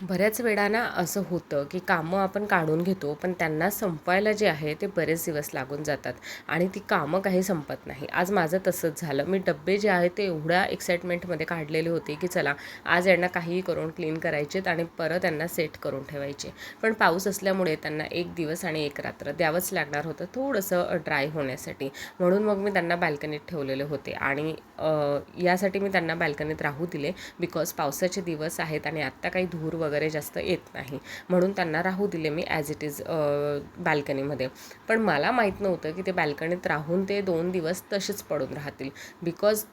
बऱ्याच वेळा ना असं होतं की कामं आपण काढून घेतो पण त्यांना संपवायला जे आहे ते बरेच दिवस लागून जातात आणि ती कामं काही संपत नाही. आज माझं तसंच झालं. मी डब्बे जे आहेत ते एवढ्या एक्साइटमेंटमध्ये काढलेले होते की चला आज यांना काहीही करून क्लीन करायचेत आणि परत त्यांना सेट करून ठेवायचे. पण पाऊस असल्यामुळे त्यांना एक दिवस आणि एक रात्र द्यावंच लागणार होतं थोडंसं ड्राय होण्यासाठी. म्हणून मग मी त्यांना बाल्कनीत ठेवलेले होते आणि यासाठी मी त्यांना बाल्कनीत राहू दिले बिकॉज पावसाचे दिवस आहेत आणि आत्ता काही धूर वगैरे जास्त येत नाही. म्हणून त्यांना राहू दिले मी ॲज इट इज बाल्कनीमध्ये. पण मला माहीत नव्हतं की ते बाल्कनीत राहून ते दोन दिवस तसेच पडून राहतील. बिकॉज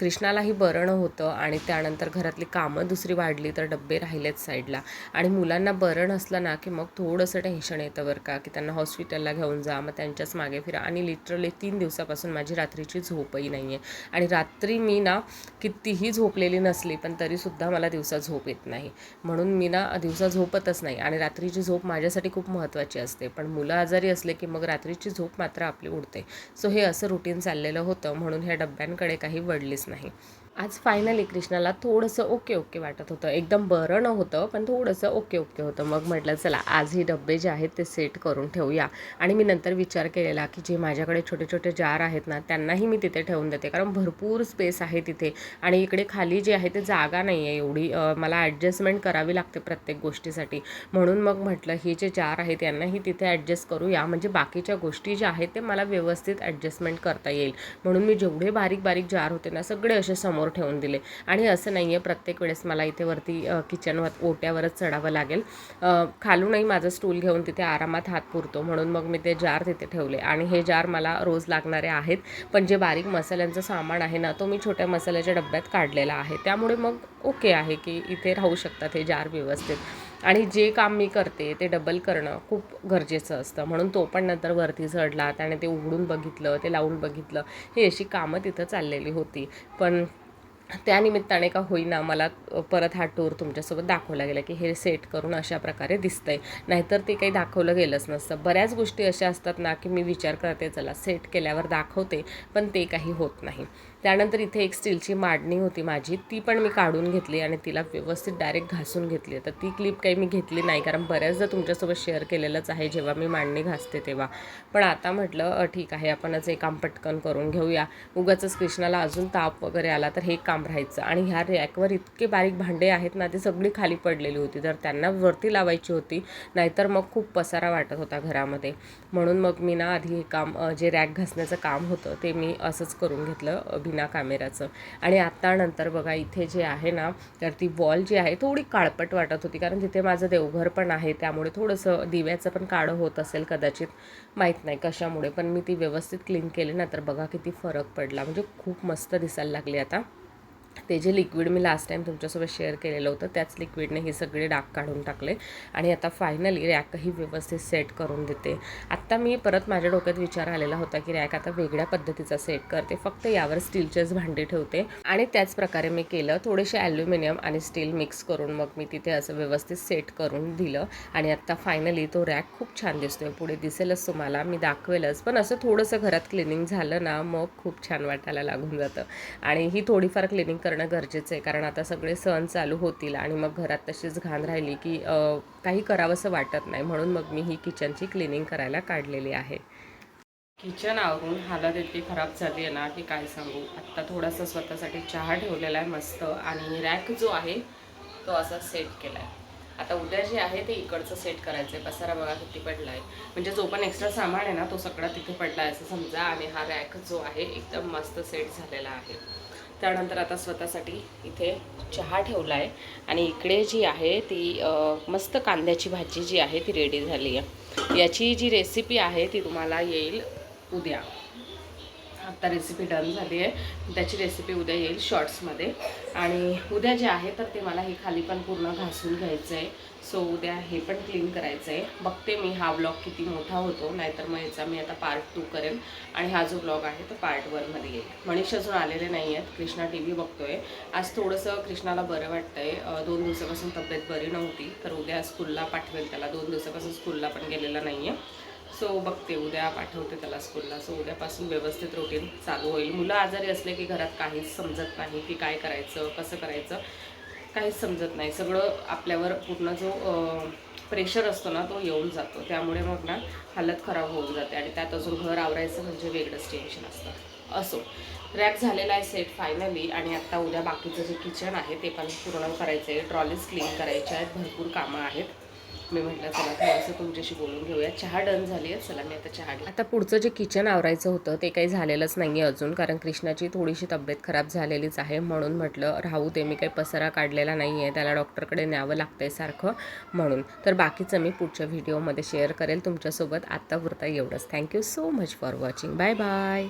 कृष्णालाही बरण होतं आणि त्यानंतर घरातली कामं दुसरी वाढली तर डब्बे राहिलेत साईडला. आणि मुलांना बरण असलं ना की मग थोडंसं टेन्शन येतं बरं का की त्यांना हॉस्पिटलला घेऊन जा मग त्यांच्याच मागे फिरा. आणि लिटरली तीन दिवसापासून माझी रात्रीची झोपही नाही आहे आणि रात्री मी ना कितीही झोपलेली नसली पण तरीसुद्धा मला दिवसा झोप येत नाही. म्हणून मी ना दिवसा झोपतच नाही आणि रात्रीची झोप माझ्यासाठी खूप महत्त्वाची असते. पण मुलं आजारी असले की मग रात्रीची झोप मात्र आपली उडते. सो हे असं रुटीन चाललेलं होतं म्हणून ह्या डब्यांकडे काही वडलीच नाही. आज फायनली कृष्णाला थोडंसं ओके ओके वाटत होतं. एकदम बरं न होतं पण थोडंसं ओके ओके होतं. मग म्हटलं चला आज ही डब्बे जे आहेत ते सेट करून ठेवूया. आणि मी नंतर विचार केलेला की जे माझ्याकडे छोटे छोटे जार आहेत ना त्यांनाही मी तिथे ठेवून देते. कारण भरपूर स्पेस आहे तिथे. आणि इकडे खाली जे आहे ते जागा नाही आहे एवढी मला ॲडजस्टमेंट करावी लागते प्रत्येक गोष्टीसाठी. म्हणून मग म्हटलं हे जे जार आहेत यांनाही तिथे ॲडजस्ट करूया. म्हणजे बाकीच्या गोष्टी ज्या आहेत ते मला व्यवस्थित ॲडजस्टमेंट करता येईल. म्हणून मी जेवढे बारीक बारीक जार होते ना सगळे असे समोर ठेवून दिले. आणि असं नाही आहे प्रत्येक वेळेस मला इथे वरती किचनवर ओट्यावरच चढावं लागेल. खालूनही माझं स्टूल घेऊन तिथे आरामात हात पुरतो. म्हणून मग मी ते जार तिथे ठेवले. आणि हे जार मला रोज लागणारे आहेत. पण जे बारीक मसाल्यांचं सामान आहे ना तो मी छोट्या मसाल्याच्या डब्यात काढलेला आहे. त्यामुळे मग ओके आहे की इथे राहू शकतात हे जार व्यवस्थित. आणि जे काम मी करते ते डबल करणं खूप गरजेचं असतं. म्हणून तो पण नंतर वरती चढला त्याने ते उघडून बघितलं ते लावून बघितलं. ही अशी कामं तिथं चाललेली होती. पण त्या निमित्ताने का होईना मला परत हा टूर तुमच्यासोबत दाखवला गेला की हे सेट करून अशा प्रकारे दिसतंय. नाहीतर ते काही दाखवलं गेलंच नसतं. बऱ्याच गोष्टी अशा असतात ना की मी विचार करते चला सेट केल्यावर दाखवते पण ते काही होत नाही. त्यानंतर इथे एक स्टीलची मांडणी होती माझी. ती पण मी काढून घेतली आणि तिला व्यवस्थित डायरेक्ट घासून घेतली. तर ती क्लिप काही मी घेतली नाही कारण बऱ्याचदा तुमच्यासोबत शेअर केलेलंच आहे जेव्हा मी मांडणी घासते तेव्हा. पण आता म्हटलं ठीक आहे आपणच एक काम पटकन करून घेऊया. उगाचच कृष्णाला अजून ताप वगैरे आला तर हे काम राहायचं. आणि ह्या रॅकवर इतके बारीक भांडे आहेत ना ती सगळी खाली पडलेली होती. तर त्यांना वरती लावायची होती नाहीतर मग खूप पसारा वाटत होता घरामध्ये. म्हणून मग मी ना आधी हे काम जे रॅक घासण्याचं काम होतं ते मी असंच करून घेतलं बिना कॅमेराचं. आणि आता नंतर बघा इथे जे आहे ना तर ती वॉल जी आहे थोडी काळपट वाटत होती. कारण तिथे माझं देवघर पण आहे त्यामुळे थोडंसं दिव्याचं पण काळं होत असेल कदाचित. माहीत नाही कशामुळे पण मी ती व्यवस्थित क्लीन केली. ना तर बघा किती फरक पडला. म्हणजे खूप मस्त दिसायला लागली आता. ते जे लिक्विड मी लास्ट टाईम तुमच्यासोबत शेअर केलेलं होतं त्याच लिक्विडने हे सगळे डाग काढून टाकले. आणि आता फायनली रॅकही व्यवस्थित सेट करून देते. आत्ता मी परत माझ्या डोक्यात विचार आलेला होता की रॅक आता वेगळ्या पद्धतीचा सेट करते. फक्त यावर स्टीलचेच भांडी ठेवते. आणि त्याच प्रकारे मी केलं थोडेसे ॲल्युमिनियम आणि स्टील मिक्स करून मग मी तिथे असं व्यवस्थित सेट करून दिलं. आणि आत्ता फायनली तो रॅक खूप छान दिसतोय. पुढे दिसेलच तुम्हाला मी दाखवेलच. पण असं थोडंसं घरात क्लिनिंग झालं ना मग खूप छान वाटायला लागून जातं. आणि ही थोडीफार क्लिनिंग करणं गरजेचं आहे. कारण आता सगळे सण चालू होतील आणि मग घरात तशीच घाण राहिली की काही करावंसं वाटत नाही. म्हणून मग मी ही किचनची क्लिनिंग करायला काढलेली आहे. किचन आवरून हालत इतकी खराब झाली आहे ना की काय सांगू? आत्ता थोडासा स्वतःसाठी चहा ठेवलेला आहे मस्त आणि रॅक जो आहे तो असा सेट केला आहे आता उद्या जे आहे ते इकडचं सेट करायचं आहे पसारा बघा किती पडला आहे म्हणजे जो पण एक्स्ट्रा सामान आहे ना तो सगळा तिथे पडला आहे असं समजा. आणि हा रॅक जो आहे एकदम मस्त सेट झालेला आहे. त्यानंतर आता स्वतःसाठी इथे चहा ठेवला आहे आणि इकडे जी आहे ती मस्त कांद्याची भाजी जी आहे ती रेडी झाली आहे. याची जी रेसिपी आहे ती तुम्हाला येईल उद्या. आत्ता रेसिपी डन झाली आहे. त्याची रेसिपी उद्या येईल शॉर्ट्समध्ये आणि उद्या जे आहे तर ते मला हे खाली पण पूर्ण घासून घ्यायचं आहे सो उद्या हे पण क्लीन करायचं आहे बघते मी हा ब्लॉग किती मोठा होतो नाहीतर मग याचा मी आता पार्ट टू करेन. आणि हा जो ब्लॉग आहे तो पार्ट वनमध्ये येईल. मनीष अजून आलेले नाही आहेत. कृष्णा टी व्ही बघतोय. आज थोडंसं कृष्णाला बरं वाटतंय. दोन दिवसापासून तब्येत बरी नव्हती. तर उद्या स्कूलला पाठवेल त्याला. दोन दिवसापासून स्कूलला पण गेलेला नाही आहे सो बघते उद्या पाठवते त्याला स्कूलला सो उद्यापासून व्यवस्थित रुटीन चालू होईल. मुलं आजारी असले की घरात काहीच समजत नाही की काय करायचं कसं करायचं. काहीच समजत नाही. सगळं आपल्यावर पूर्ण जो प्रेशर असतो ना तो येऊन जातो. त्यामुळे मग ना हालत खराब होऊन जाते आणि त्यात अजून घर आवरायचं म्हणजे वेगळंच टेन्शन असतं. असो. रॅक झालेला आहे सेट फायनली आणि आत्ता उद्या बाकीचं जे किचन आहे ते पण पूर्ण करायचं आहे ट्रॉलीज क्लीन करायच्या आहेत. भरपूर कामं आहेत. मी म्हटलं चला थोडंसं तुमच्याशी बोलून घेऊया. चहा डन झाली आहे. चला मी आता चहा घे आता पुढचं जे किचन आवरायचं होतं ते काही झालेलंच नाही आहे अजून कारण कृष्णाची थोडीशी तब्येत खराब झालेलीच आहे. म्हणून म्हटलं राहू ते मी काही पसारा काढलेला नाही आहे त्याला डॉक्टरकडे न्यावं लागतं आहे सारखं. म्हणून तर बाकीचं मी पुढच्या व्हिडिओमध्ये शेअर करेल. तुमच्यासोबत आत्तापुरता एवढंच. Thank you so much for watching bye bye